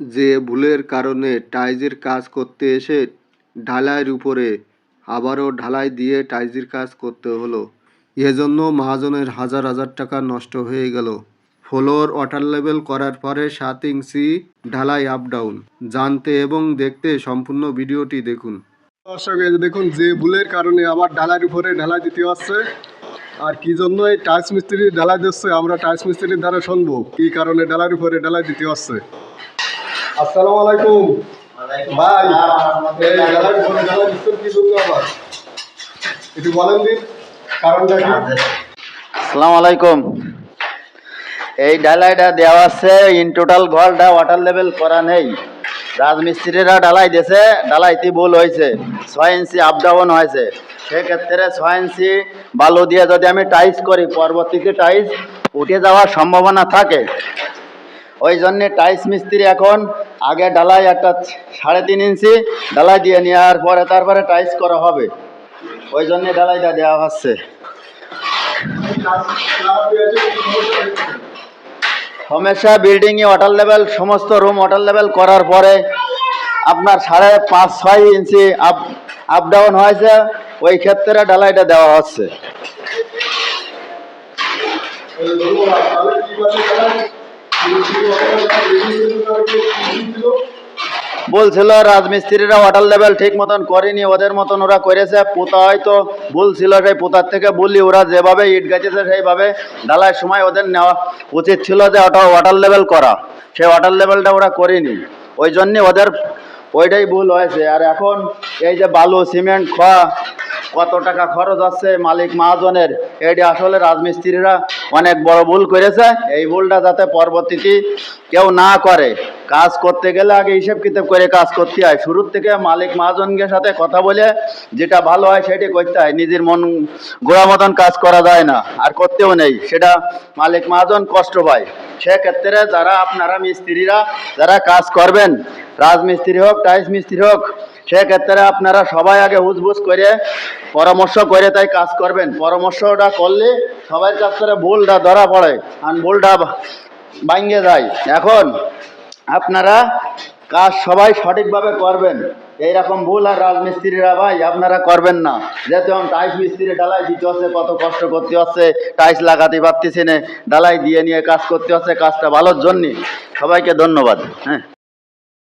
যে ভুলের কারণে টাইলসের কাজ করতে এসে ঢালাইয়ের উপরে আবারও ঢালাই দিয়ে টাইলসের কাজ করতে হলো। এজন্য মহাজনের হাজার হাজার টাকা নষ্ট হয়ে গেল। ফ্লোর ওয়াটার লেভেল করার পরে সাত ইঞ্চি ঢালাই আপ ডাউন জানতে এবং দেখতে সম্পূর্ণ ভিডিওটি দেখুন। দর্শক দেখুন, যে ভুলের কারণে আবার ঢালাইয়ের উপরে ঢালাই দিতে হচ্ছে। আর কি জন্য এই টাইলস মিস্ত্রি ঢালাই দিচ্ছে, আমরা টাইলস মিস্ত্রির দ্বারা শুনব। কি কারণে ঢালাইয়ের উপরে ঢালাই দিতে হচ্ছে? আসসালামু আলাইকুম। ভাই কি আবার? একটু বলেন দিন কারণটা কি? আসসালামু আলাইকুম। এই ঢালাইটা দেওয়া আছে ইন টোটাল ঘরটা ওয়াটার লেভেল করা নেই। রাজমিস্ত্রিরা ঢালাই দিয়েছে ঢালাইতে ভুল হয়েছে ছয় ইঞ্চি আপ ডাউন হয়েছে। সেক্ষেত্রে ছয় ইঞ্চি বালু দিয়ে যদি আমি টাইস করি পরবর্তীতে টাইস উঠে যাওয়ার সম্ভাবনা থাকে। ওই জন্যে টাইস মিস্ত্রি এখন আগে ঢালাই একটা সাড়ে তিন ইঞ্চি ঢালাই দিয়ে নেওয়ার পরে তারপরে টাইস করা হবে। ওই জন্যে ঢালাইটা দেওয়া হচ্ছে। সমস্যা বিল্ডিংয়ে ওয়াটার লেভেল সমস্ত রুম ওয়াটার লেভেল করার পরে আপনার সাড়ে পাঁচ, ছয় ইঞ্চি আপ আপ ডাউন হয়েছে, ওই ক্ষেত্রে ঢালাইটা দেওয়া হচ্ছে। বলছিল, রাজমিস্ত্রিরা ওয়াটার লেভেল ঠিক মতন করেনি, ওদের মতন ওরা করেছে পোতা হয়তো ভুল ছিল সেই পোতার থেকে বললি ওরা যেভাবে ইট গাইতেছে সেইভাবে ঢালাইয়ের সময় ওদের নেওয়া উচিত ছিল যে, ওটা ওয়াটার লেভেল করা। সেই ওয়াটার লেভেলটা ওরা করেনি। ওই জন্যে ওদের, ওইটাই ভুল হয়েছে। আর এখন এই যে বালু, সিমেন্ট, খোয়া কত টাকা খরচ আছে মালিক মহাজনের? এটি আসলে রাজমিস্ত্রিরা অনেক বড় ভুল করেছে। এই ভুলটা যাতে পরবর্তীতে কেউ না করে। কাজ করতে গেলে আগে হিসেব কিতাব করে কাজ করতে হয়। শুরুর থেকে মালিক মহাজনকে সাথে কথা বলে যেটা ভালো হয় সেটি করতে হয়। নিজের মন গোড়া মতন কাজ করা যায় না। আর করতেও নেই। সেটা মালিক মহাজন কষ্ট পায়। সেক্ষেত্রে যারা আপনারা মিস্ত্রিরা, যারা কাজ করবেন, রাজমিস্ত্রি হোক টাইস মিস্ত্রি হোক সেক্ষেত্রে আপনারা সবাই আগে হুজবুজ করে পরামর্শ করে তাই কাজ করবেন। পরামর্শটা করলে সবাই কাছ করে ভুলটা ধরা পড়ে আর ভুলটা ভাঙ্গে যায়। এখন আপনারা কাজ সবাই সঠিকভাবে করবেন। এইরকম ভুল আর রাজমিস্ত্রিরা ভাই আপনারা করবেন না। যেহেতু এখন টাইস মিস্ত্রি ডালাই দিতে হচ্ছে, কত কষ্ট করতে হচ্ছে টাইস লাগাতে পারতেছি না ডালাই দিয়ে নিয়ে কাজ করতে হচ্ছে, কাজটা ভালোর জন্যে। সবাইকে ধন্যবাদ হ্যাঁ।